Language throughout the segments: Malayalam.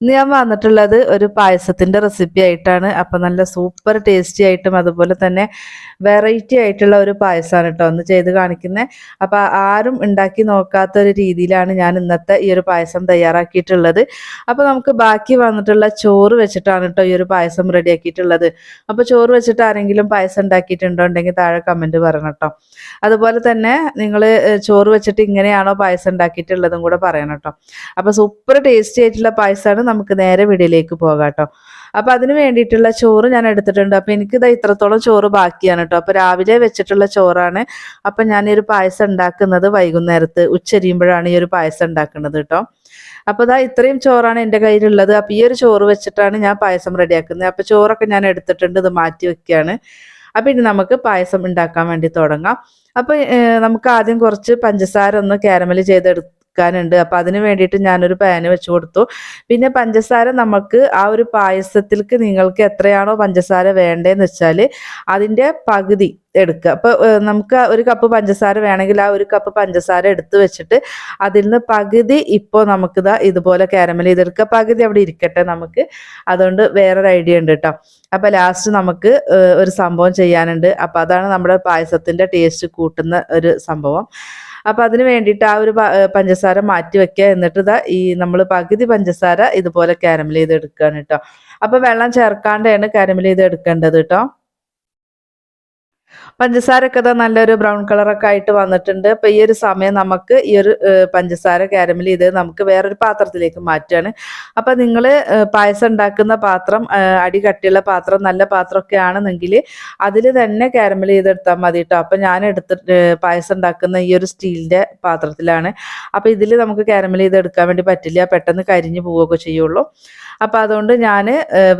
ഇന്ന് ഞാൻ വന്നിട്ടുള്ളത് ഒരു പായസത്തിന്റെ റെസിപ്പി ആയിട്ടാണ്. അപ്പം നല്ല സൂപ്പർ ടേസ്റ്റി ആയിട്ടും അതുപോലെ തന്നെ വെറൈറ്റി ആയിട്ടുള്ള ഒരു പായസമാണ് കേട്ടോ ഒന്ന് ചെയ്ത് കാണിക്കുന്നത് അപ്പം ആരും ഉണ്ടാക്കി നോക്കാത്ത ഒരു രീതിയിലാണ് ഞാൻ ഇന്നത്തെ ഈ ഒരു പായസം തയ്യാറാക്കിയിട്ടുള്ളത്. അപ്പോൾ നമുക്ക് ബാക്കി വന്നിട്ടുള്ള ചോറ് വെച്ചിട്ടാണ് കേട്ടോ ഈ ഒരു പായസം റെഡിയാക്കിയിട്ടുള്ളത് അപ്പോൾ ചോറ് വെച്ചിട്ട് ആരെങ്കിലും പായസം ഉണ്ടാക്കിയിട്ടുണ്ടോ ഉണ്ടെങ്കിൽ താഴെ കമന്റ് പറയണം കേട്ടോ അതുപോലെ തന്നെ നിങ്ങൾ ചോറ് വെച്ചിട്ട് ഇങ്ങനെയാണോ പായസം ഉണ്ടാക്കിയിട്ടുള്ളതും കൂടെ പറയണം കേട്ടോ അപ്പോൾ സൂപ്പർ ടേസ്റ്റി ആയിട്ടുള്ള പായസമാണ് നമുക്ക് നേരെ വീഡിയോയിലേക്ക് പോകാം കേട്ടോ അപ്പോൾ അതിന് വേണ്ടിയിട്ടുള്ള ചോറ് ഞാൻ എടുത്തിട്ടുണ്ട്. അപ്പോൾ എനിക്കിത് ഇത്രത്തോളം ചോറ് ബാക്കിയാണ് കേട്ടോ അപ്പോൾ രാവിലെ വെച്ചിട്ടുള്ള ചോറാണ്. അപ്പം ഒരു പായസം ഉണ്ടാക്കുന്നത് വൈകുന്നേരത്ത് ഉച്ചരിയുമ്പോഴാണ് ഈ ഒരു പായസം ഉണ്ടാക്കുന്നത് കേട്ടോ അപ്പോൾ ഇതാ ഇത്രയും ചോറാണ് എന്റെ കയ്യിലുള്ളത്. അപ്പോൾ ഈ ഒരു ചോറ് വെച്ചിട്ടാണ് ഞാൻ പായസം റെഡിയാക്കുന്നത്. അപ്പോൾ ചോറൊക്കെ ഞാൻ എടുത്തിട്ടുണ്ട്. ഇത് മാറ്റി വെക്കുകയാണ് അപ്പോൾ ഇനി നമുക്ക് പായസം ഉണ്ടാക്കാൻ വേണ്ടി തുടങ്ങാം. അപ്പോൾ നമുക്ക് ആദ്യം കുറച്ച് പഞ്ചസാര ഒന്ന് കാരമൽ ചെയ്തെടുക്കാനുണ്ട് അപ്പോൾ അതിന് വേണ്ടിയിട്ട് ഞാനൊരു പാന് വെച്ച് കൊടുത്തു. പിന്നെ പഞ്ചസാര നമുക്ക് ആ ഒരു പായസത്തിലേക്ക് നിങ്ങൾക്ക് എത്രയാണോ പഞ്ചസാര വേണ്ടതെന്ന് വെച്ചാൽ അതിന്റെ പകുതി എടുക്കുക. അപ്പോൾ നമുക്ക് ഒരു കപ്പ് പഞ്ചസാര വേണമെങ്കിൽ ആ ഒരു കപ്പ് പഞ്ചസാര എടുത്ത് വെച്ചിട്ട് അതിൽ നിന്ന് പകുതി ഇപ്പോൾ നമുക്കിതാ ഇതുപോലെ കാരമൽ ചെയ്തെടുക്കുക. പകുതി അവിടെ ഇരിക്കട്ടെ നമുക്ക്. അതുകൊണ്ട് വേറൊരു ഐഡിയ ഉണ്ട് കേട്ടോ അപ്പോൾ ലാസ്റ്റ് നമുക്ക് ഒരു സംഭവം ചെയ്യാനുണ്ട്. അപ്പോൾ അതാണ് നമ്മുടെ പായസത്തിന്റെ ടേസ്റ്റ് കൂട്ടുന്ന ഒരു സംഭവം. അപ്പോൾ അതിന് വേണ്ടിയിട്ട് ആ ഒരു പഞ്ചസാര മാറ്റി വെക്കുക എന്നിട്ട് ഇതാ ഈ നമ്മൾ പകുതി പഞ്ചസാര ഇതുപോലെ കാരമൽ ചെയ്ത് എടുക്കുകയാണ് കേട്ടോ അപ്പോൾ വെള്ളം ചേർക്കാണ്ടാണ് കാരമൽ ചെയ്ത് എടുക്കേണ്ടത് കേട്ടോ പഞ്ചസാരൊക്കെ ഇതാ നല്ലൊരു ബ്രൗൺ കളറൊക്കെ ആയിട്ട് വന്നിട്ടുണ്ട്. അപ്പോൾ ഈ ഒരു സമയം നമുക്ക് ഈ ഒരു പഞ്ചസാര കാരമൽ ഇത് നമുക്ക് വേറൊരു പാത്രത്തിലേക്ക് മാറ്റുകയാണ്. അപ്പോൾ നിങ്ങൾ പായസം ഉണ്ടാക്കുന്ന പാത്രം അടി കട്ടിയുള്ള പാത്രം നല്ല പാത്രമൊക്കെ ആണെന്നെങ്കിൽ അതിൽ തന്നെ കാരമൽ ചെയ്തെടുത്താൽ മതി കേട്ടോ അപ്പോൾ ഞാൻ എടുത്തിട്ട് പായസം ഉണ്ടാക്കുന്ന ഈ ഒരു സ്റ്റീലിന്റെ പാത്രത്തിലാണ്. അപ്പോൾ ഇതിൽ നമുക്ക് കാരമൽ ചെയ്തെടുക്കാൻ വേണ്ടി പറ്റില്ല. പെട്ടെന്ന് കരിഞ്ഞു പോവുകയൊക്കെ ചെയ്യുള്ളൂ. അപ്പോൾ അതുകൊണ്ട് ഞാൻ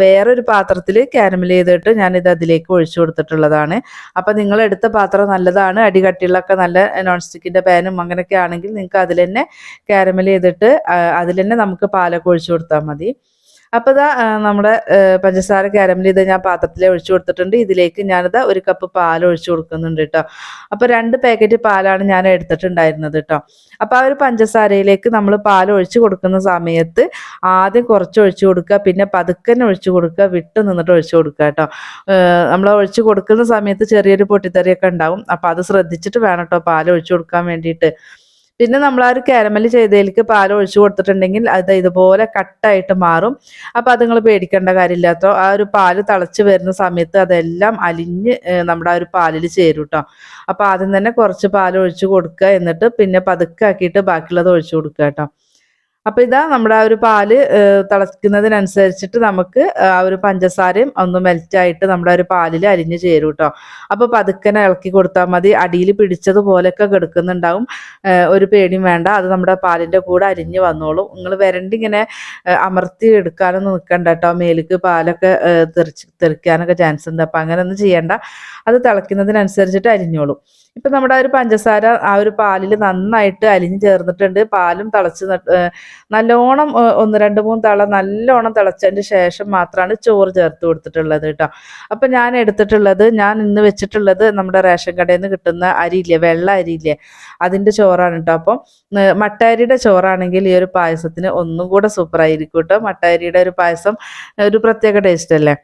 വേറൊരു പാത്രത്തിൽ കാരമൽ ചെയ്തിട്ട് ഞാൻ ഇത് അതിലേക്ക് ഒഴിച്ചു കൊടുത്തിട്ടുള്ളതാണ്. അപ്പോൾ നിങ്ങൾ എടുത്ത പാത്രം നല്ലതാണ് അടികട്ടികളൊക്കെ നല്ല നോൺ സ്റ്റിക്കിന്റെ പാനും അങ്ങനെയൊക്കെ ആണെങ്കിൽ നിങ്ങൾക്ക് അതിൽ തന്നെ കാരമൽ ചെയ്തിട്ട് അതിൽ തന്നെ നമുക്ക് പാലൊക്കെ ഒഴിച്ചു കൊടുത്താൽ മതി. അപ്പോൾ ഇതാ നമ്മുടെ പഞ്ചസാര കാരമൽ ഇത് ഞാൻ പാത്രത്തിൽ ഒഴിച്ചു കൊടുത്തിട്ടുണ്ട്. ഇതിലേക്ക് ഞാനിത് ഒരു കപ്പ് പാൽ ഒഴിച്ചു കൊടുക്കുന്നുണ്ട് കേട്ടോ അപ്പോൾ രണ്ട് പാക്കറ്റ് പാലാണ് ഞാൻ എടുത്തിട്ടുണ്ടായിരുന്നത് കേട്ടോ അപ്പോൾ ആ ഒരു പഞ്ചസാരയിലേക്ക് നമ്മൾ പാൽ ഒഴിച്ചു കൊടുക്കുന്ന സമയത്ത് ആദ്യം കുറച്ച് ഒഴിച്ചു കൊടുക്കുക പിന്നെ പതുക്കന്നെ ഒഴിച്ചു കൊടുക്കുക വിട്ട് നിന്നിട്ട് ഒഴിച്ചു കൊടുക്കുക കേട്ടോ നമ്മൾ ഒഴിച്ചു കൊടുക്കുന്ന സമയത്ത് ചെറിയൊരു പൊട്ടിത്തെറിയൊക്കെ ഉണ്ടാവും. അപ്പോൾ അത് ശ്രദ്ധിച്ചിട്ട് വേണം കേട്ടോ പാൽ ഒഴിച്ചു കൊടുക്കാൻ വേണ്ടിയിട്ട്. പിന്നെ നമ്മൾ ആ ഒരു കാരമൽ ചെയ്തതിലേക്ക് പാൽ ഒഴിച്ചു കൊടുത്തിട്ടുണ്ടെങ്കിൽ അത് ഇതുപോലെ കട്ടായിട്ട് മാറും. അപ്പോൾ അത് നിങ്ങൾ പേടിക്കേണ്ട കാര്യമില്ലാത്തോ ആ ഒരു പാൽ തിളച്ച് വരുന്ന സമയത്ത് അതെല്ലാം അലിഞ്ഞ് നമ്മുടെ ആ ഒരു പാലിൽ ചേരും കേട്ടോ അപ്പോൾ ആദ്യം തന്നെ കുറച്ച് പാൽ ഒഴിച്ചു കൊടുക്കുക എന്നിട്ട് പിന്നെ പതുക്കെ ആക്കിയിട്ട് ബാക്കിയുള്ളത് ഒഴിച്ചു കൊടുക്കുക കേട്ടോ അപ്പോൾ ഇതാ നമ്മുടെ ആ ഒരു പാൽ തിളക്കുന്നതിനനുസരിച്ചിട്ട് നമുക്ക് ആ ഒരു പഞ്ചസാരയും ഒന്ന് മെൽറ്റായിട്ട് നമ്മുടെ ഒരു പാലിൽ അരിഞ്ഞ് ചേരും കേട്ടോ അപ്പോൾ പതുക്കനെ ഇളക്കി കൊടുത്താൽ മതി. അടിയിൽ പിടിച്ചതുപോലെയൊക്കെ കിടക്കുന്നുണ്ടാവും. ഒരു പേടിയും വേണ്ട. അത് നമ്മുടെ പാലിന്റെ കൂടെ അരിഞ്ഞ് വന്നോളും. നിങ്ങൾ വരണ്ടിങ്ങനെ അമർത്തി എടുക്കാനൊന്നും നിൽക്കണ്ട കേട്ടോ മേലേക്ക് പാലൊക്കെ തെറിച്ച് തെറിക്കാനൊക്കെ ചാൻസ് ഉണ്ട്. അപ്പോൾ അങ്ങനെ ഒന്നും ചെയ്യണ്ട. അത് തിളക്കുന്നതിനനുസരിച്ചിട്ട് അരിഞ്ഞോളും. ഇപ്പം നമ്മുടെ ആ ഒരു പഞ്ചസാര ആ ഒരു പാലിൽ നന്നായിട്ട് അലിഞ്ഞു ചേർന്നിട്ടുണ്ട്. പാലും തിളച്ച് നല്ലോണം ഒന്ന് രണ്ട് മൂന്ന് തള നല്ലോണം തിളച്ചതിന് ശേഷം മാത്രമാണ് ചോറ് ചേർത്ത് കൊടുത്തിട്ടുള്ളത് കേട്ടോ. അപ്പം ഞാൻ എടുത്തിട്ടുള്ളത് ഞാൻ ഇന്ന് വെച്ചിട്ടുള്ളത് നമ്മുടെ റേഷൻ കടയിൽ നിന്ന് കിട്ടുന്ന അരിയില്ലേ വെള്ള അരിയില്ലേ അതിന്റെ ചോറാണ് കേട്ടോ. അപ്പം മട്ടാരിയുടെ ചോറാണെങ്കിൽ ഈ ഒരു പായസത്തിന് ഒന്നും കൂടെ സൂപ്പറായിരിക്കും കേട്ടോ. മട്ടാരിയുടെ ഒരു പായസം ഒരു പ്രത്യേക ടേസ്റ്റ് അല്ലേ?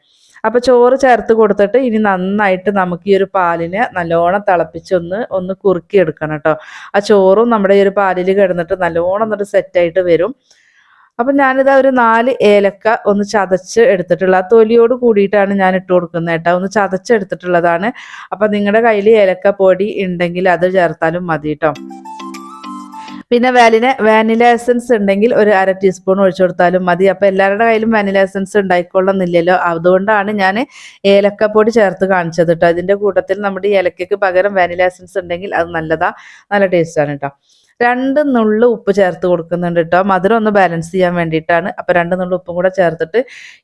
അപ്പോൾ ചോറ് ചേർത്ത് കൊടുത്തിട്ട് ഇനി നന്നായിട്ട് നമുക്ക് ഈ ഒരു പാലിനെ നല്ലോണം തിളപ്പിച്ചൊന്ന് ഒന്ന് കുറുക്കി എടുക്കണം കേട്ടോ. ആ ചോറും നമ്മുടെ ഈ ഒരു പാലിൽ കിടന്നിട്ട് നല്ലോണം എന്നിട്ട് സെറ്റായിട്ട് വരും. അപ്പം ഞാനിതാ ഒരു നാല് ഏലക്ക ഒന്ന് ചതച്ച് എടുത്തിട്ടുള്ള ആ തൊലിയോട് കൂടിയിട്ടാണ് ഞാൻ ഇട്ട് കൊടുക്കുന്നത് കേട്ടോ. ഒന്ന് ചതച്ചെടുത്തിട്ടുള്ളതാണ് അപ്പം നിങ്ങളുടെ കയ്യിൽ ഏലക്ക പൊടി ഉണ്ടെങ്കിൽ അത് ചേർത്താലും മതി കേട്ടോ. പിന്നെ വാലിന് വാനില എസൻസ് ഉണ്ടെങ്കിൽ ഒരു അര ടീസ്പൂൺ ഒഴിച്ചു കൊടുത്താലും മതി. അപ്പോൾ എല്ലാവരുടെ കയ്യിലും വാനില എസൻസ് ഉണ്ടായിക്കൊള്ളുന്നില്ലല്ലോ അതുകൊണ്ടാണ് ഞാൻ ഏലക്കപ്പൊടി ചേർത്ത് കാണിച്ചത് കേട്ടോ അതിന്റെ കൂട്ടത്തിൽ നമ്മുടെ ഏലക്കയ്ക്ക് പകരം വാനില എസൻസ് ഉണ്ടെങ്കിൽ അത് നല്ലതാ നല്ല ടേസ്റ്റാണ് കേട്ടോ രണ്ട് നുള്ളു ഉപ്പ് ചേർത്ത് കൊടുക്കുന്നുണ്ട് കേട്ടോ മധുരം ഒന്ന് ബാലൻസ് ചെയ്യാൻ വേണ്ടിയിട്ടാണ്. അപ്പോൾ രണ്ട് നുള്ളു ഉപ്പും കൂടെ ചേർത്തിട്ട്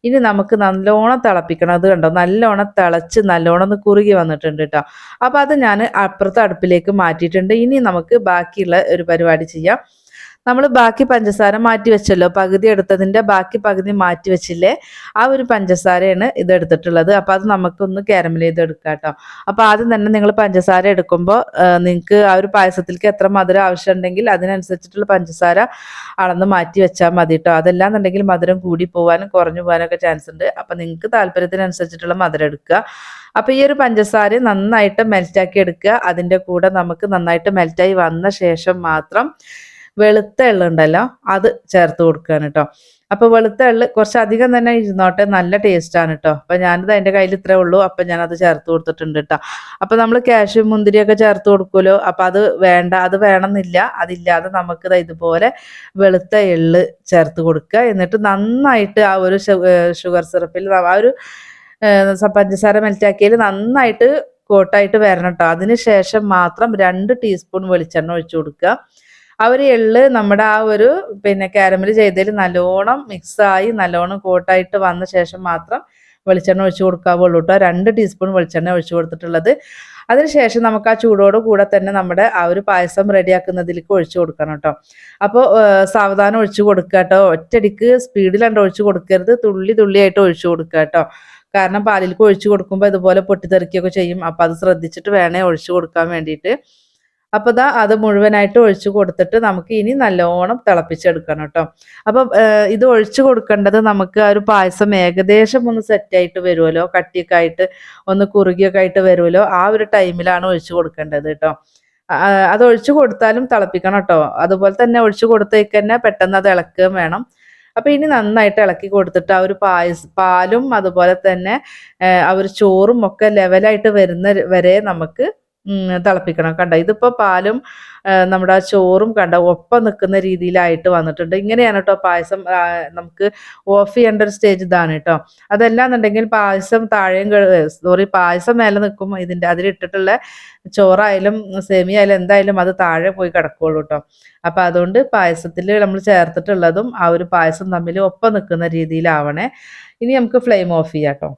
ഇനി നമുക്ക് നല്ലോണം തിളപ്പിക്കണം. അത് കണ്ടോ? നല്ലോണം തിളച്ച് നല്ലോണം ഒന്ന് കുറുകി വന്നിട്ടുണ്ട് കേട്ടോ അപ്പോൾ അത് ഞാൻ അപ്പുറത്തെ അടുപ്പിലേക്ക് മാറ്റിയിട്ടുണ്ട്. ഇനി നമുക്ക് ബാക്കിയുള്ള ഒരു പരിപാടി ചെയ്യാം. നമ്മൾ ബാക്കി പഞ്ചസാര മാറ്റി വെച്ചല്ലോ പകുതി എടുത്തതിന്റെ ബാക്കി പകുതി മാറ്റി വെച്ചില്ലേ ആ ഒരു പഞ്ചസാരയാണ് ഇത് എടുത്തിട്ടുള്ളത്. അപ്പോൾ അത് നമുക്കൊന്ന് കാരമൽ ചെയ്ത് എടുക്കാം കേട്ടോ അപ്പോൾ ആദ്യം തന്നെ നിങ്ങൾ പഞ്ചസാര എടുക്കുമ്പോൾ നിങ്ങൾക്ക് ആ ഒരു പായസത്തിലേക്ക് എത്ര മധുരം ആവശ്യമുണ്ടെങ്കിൽ അതിനനുസരിച്ചിട്ടുള്ള പഞ്ചസാര അളന്ന് മാറ്റി വെച്ചാൽ മതി കേട്ടോ അതല്ലാന്നുണ്ടെങ്കിൽ മധുരം കൂടി പോകാനും കുറഞ്ഞു പോകാനൊക്കെ ചാൻസ് ഉണ്ട്. അപ്പോൾ നിങ്ങൾക്ക് താല്പര്യത്തിനനുസരിച്ചിട്ടുള്ള മധുരം എടുക്കുക. അപ്പോൾ ഈ ഒരു പഞ്ചസാര നന്നായിട്ട് മെൽറ്റാക്കി എടുക്കുക. അതിന്റെ കൂടെ നമുക്ക് നന്നായിട്ട് മെൽറ്റായി വന്ന ശേഷം മാത്രം വെളുത്ത എള്ള് ഉണ്ടല്ലോ അത് ചേർത്ത് കൊടുക്കുകയാണ് കേട്ടോ അപ്പോൾ വെളുത്ത എള്ള് കുറച്ചധികം തന്നെ ഇരുന്നോട്ടെ നല്ല ടേസ്റ്റാണ് കേട്ടോ അപ്പോൾ ഞാനിത് അതിന്റെ കയ്യിൽ ഇത്രേ ഉള്ളൂ അപ്പൊ ഞാൻ അത് ചേർത്ത് കൊടുത്തിട്ടുണ്ട് കേട്ടോ അപ്പോൾ നമ്മൾ കാഷ്യൂ മുന്തിരിയൊക്കെ ചേർത്ത് കൊടുക്കുമല്ലോ അപ്പോൾ അത് വേണ്ട അത് വേണമെന്നില്ല അതില്ലാതെ നമുക്ക് ഇതുപോലെ വെളുത്ത എള്ള് ചേർത്ത് കൊടുക്കുക. എന്നിട്ട് നന്നായിട്ട് ആ ഒരു ഷുഗർ സിറപ്പിൽ ആ ഒരു പഞ്ചസാര മെൽറ്റാക്കിയതിൽ നന്നായിട്ട് കോട്ടായിട്ട് വരണം കേട്ടോ അതിന് ശേഷം മാത്രം രണ്ട് ടീസ്പൂൺ വെളിച്ചെണ്ണ ഒഴിച്ചു കൊടുക്കുക. ആ ഒരു എള്ള് നമ്മുടെ ആ ഒരു പിന്നെ കാരമൽ ചെയ്തതിൽ നല്ലോണം മിക്സായി നല്ലോണം കോട്ടായിട്ട് വന്ന ശേഷം മാത്രം വെളിച്ചെണ്ണ ഒഴിച്ചു കൊടുക്കാവുള്ളൂ കേട്ടോ രണ്ട് ടീസ്പൂൺ വെളിച്ചെണ്ണ ഒഴിച്ചു കൊടുത്തിട്ടുള്ളത്. അതിനുശേഷം നമുക്ക് ആ ചൂടോട് കൂടെ തന്നെ നമ്മുടെ ആ ഒരു പായസം റെഡിയാക്കുന്നതിലേക്ക് ഒഴിച്ചു കൊടുക്കണം കേട്ടോ അപ്പോൾ സാവധാനം ഒഴിച്ചു കൊടുക്കുക കേട്ടോ ഒറ്റടിക്ക് സ്പീഡിലണ്ട് ഒഴിച്ചു കൊടുക്കരുത്. തുള്ളി തുള്ളിയായിട്ട് ഒഴിച്ചു കൊടുക്കുക കേട്ടോ കാരണം പാലിലേക്ക് ഒഴിച്ചു കൊടുക്കുമ്പോൾ ഇതുപോലെ പൊട്ടിത്തെറിക്കുകയൊക്കെ ചെയ്യും. അപ്പം അത് ശ്രദ്ധിച്ചിട്ട് വേണേ ഒഴിച്ചു കൊടുക്കാൻ വേണ്ടിയിട്ട്. അപ്പോൾ ദാ അത് മുഴുവനായിട്ട് ഒഴിച്ചു കൊടുത്തിട്ട് നമുക്ക് ഇനി നല്ലോണം തിളപ്പിച്ചെടുക്കണം കേട്ടോ. അപ്പം ഇത് ഒഴിച്ചു കൊടുക്കേണ്ടത് നമുക്ക് ആ ഒരു പായസം ഏകദേശം ഒന്ന് സെറ്റായിട്ട് വരുമല്ലോ കട്ടിയൊക്കെ ആയിട്ട് ഒന്ന് കുറുകിയൊക്കെ ആയിട്ട് വരുമല്ലോ ആ ഒരു ടൈമിലാണ് ഒഴിച്ചു കൊടുക്കേണ്ടത് കേട്ടോ. അത് ഒഴിച്ചു കൊടുത്താലും തിളപ്പിക്കണം കേട്ടോ. അതുപോലെ തന്നെ ഒഴിച്ചു കൊടുത്തേക്ക് തന്നെ പെട്ടെന്ന് അത് ഇളക്കുകയും വേണം. അപ്പൊ ഇനി നന്നായിട്ട് ഇളക്കി കൊടുത്തിട്ട് ആ ഒരു പായസ പാലും അതുപോലെ തന്നെ ആ ഒരു ചോറും ഒക്കെ ലെവലായിട്ട് വരുന്ന വരെ നമുക്ക് തിളപ്പിക്കണം. കണ്ട? ഇതിപ്പോൾ പാലും നമ്മുടെ ചോറും കണ്ട? ഒപ്പം നിൽക്കുന്ന രീതിയിലായിട്ട് വന്നിട്ടുണ്ട്. ഇങ്ങനെയാണ് കേട്ടോ പായസം നമുക്ക് ഓഫ് ചെയ്യേണ്ട ഒരു സ്റ്റേജ് ഇതാണ് കേട്ടോ അതല്ലാന്നുണ്ടെങ്കിൽ പായസം താഴെയും സോറി പായസം മേലെ നിൽക്കും ഇതിന്റെ അതിലിട്ടിട്ടുള്ള ചോറായാലും സെമി ആയാലും എന്തായാലും അത് താഴെ പോയി കിടക്കുള്ളൂ കേട്ടോ അപ്പം അതുകൊണ്ട് പായസത്തിൽ നമ്മൾ ചേർത്തിട്ടുള്ളതും ആ ഒരു പായസം തമ്മിൽ ഒപ്പം നിൽക്കുന്ന രീതിയിലാവണേ. ഇനി നമുക്ക് ഫ്ലെയിം ഓഫ് ചെയ്യാം കേട്ടോ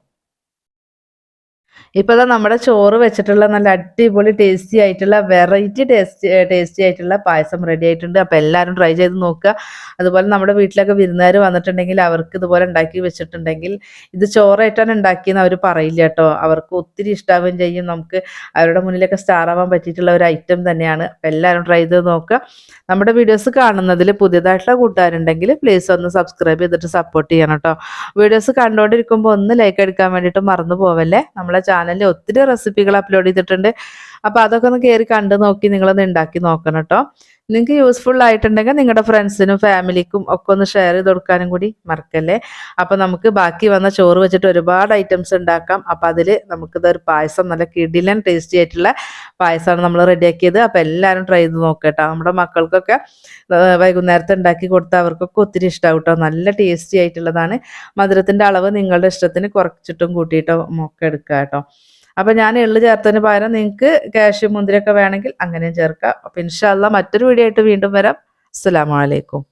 ഇപ്പൊ ഇതാ നമ്മുടെ ചോറ് വെച്ചിട്ടുള്ള നല്ല അടിപൊളി ടേസ്റ്റി ആയിട്ടുള്ള വെറൈറ്റി ടേസ്റ്റി ടേസ്റ്റി ആയിട്ടുള്ള പായസം റെഡി ആയിട്ടുണ്ട്. അപ്പൊ എല്ലാവരും ട്രൈ ചെയ്ത് നോക്കുക. അതുപോലെ നമ്മുടെ വീട്ടിലൊക്കെ വിരുന്നുകാർ വന്നിട്ടുണ്ടെങ്കിൽ അവർക്ക് ഇതുപോലെ ഉണ്ടാക്കി വെച്ചിട്ടുണ്ടെങ്കിൽ ഇത് ചോറായിട്ടാണ് ഉണ്ടാക്കിയെന്ന് അവർ പറയില്ല കേട്ടോ. അവർക്ക് ഒത്തിരി ഇഷ്ടാവുകയും ചെയ്യും. നമുക്ക് അവരുടെ മുന്നിലൊക്കെ സ്റ്റാർ ആവാൻ പറ്റിയിട്ടുള്ള ഒരു ഐറ്റം തന്നെയാണ്. അപ്പം എല്ലാവരും ട്രൈ ചെയ്ത് നോക്കുക. നമ്മുടെ വീഡിയോസ് കാണുന്നതിൽ പുതിയതായിട്ടുള്ള കൂട്ടുകാരുണ്ടെങ്കിൽ പ്ലീസ് ഒന്ന് സബ്സ്ക്രൈബ് ചെയ്തിട്ട് സപ്പോർട്ട് ചെയ്യണം കേട്ടോ. വീഡിയോസ് കണ്ടുകൊണ്ടിരിക്കുമ്പോൾ ഒന്ന് ലൈക്ക് അടിക്കാൻ വേണ്ടിയിട്ട് മറന്നു പോവല്ലേ? നമ്മളെ ചാനലിൽ ഒത്തിരി റെസിപ്പികൾ അപ്ലോഡ് ചെയ്തിട്ടുണ്ട്. അപ്പോൾ അതൊക്കെ ഒന്ന് കയറി കണ്ടു നോക്കി നിങ്ങളൊന്ന് ഉണ്ടാക്കി നോക്കണം കേട്ടോ നിങ്ങൾക്ക് യൂസ്ഫുൾ ആയിട്ടുണ്ടെങ്കിൽ നിങ്ങളുടെ ഫ്രണ്ട്സിനും ഫാമിലിക്കും ഒക്കെ ഒന്ന് ഷെയർ ചെയ്ത് കൊടുക്കാനും കൂടി മറക്കല്ലേ? അപ്പോൾ നമുക്ക് ബാക്കി വന്ന ചോറ് വെച്ചിട്ട് ഒരുപാട് ഐറ്റംസ് ഉണ്ടാക്കാം. അപ്പോൾ അതിൽ നമുക്കിതൊരു പായസം നല്ല കിടിലൻ ടേസ്റ്റി ആയിട്ടുള്ള പായസമാണ് നമ്മൾ റെഡിയാക്കിയത് അപ്പോൾ എല്ലാവരും ട്രൈ ചെയ്ത് നോക്കട്ടോ. നമ്മുടെ മക്കൾക്കൊക്കെ വൈകുന്നേരത്തെ ഉണ്ടാക്കി കൊടുത്താൽ അവർക്കൊക്കെ ഒത്തിരി ഇഷ്ടമാവും കേട്ടോ നല്ല ടേസ്റ്റി ആയിട്ടുള്ളതാണ്. മധുരത്തിന്റെ അളവ് നിങ്ങളുടെ ഇഷ്ടത്തിന് കുറച്ചിട്ടും കൂട്ടിയിട്ടും ഒക്കെ എടുക്കുക കേട്ടോ അപ്പം ഞാൻ എള്ള് ചേർത്തതിന് പകരം നിങ്ങൾക്ക് കാഷ്യൂ മുന്തിരിയൊക്കെ വേണമെങ്കിൽ അങ്ങനെയും ചേർക്കാം. അപ്പം ഇൻഷാല്ല മറ്റൊരു വീഡിയോ ആയിട്ട് വീണ്ടും വരാം. അസ്സലാമു അലൈക്കും.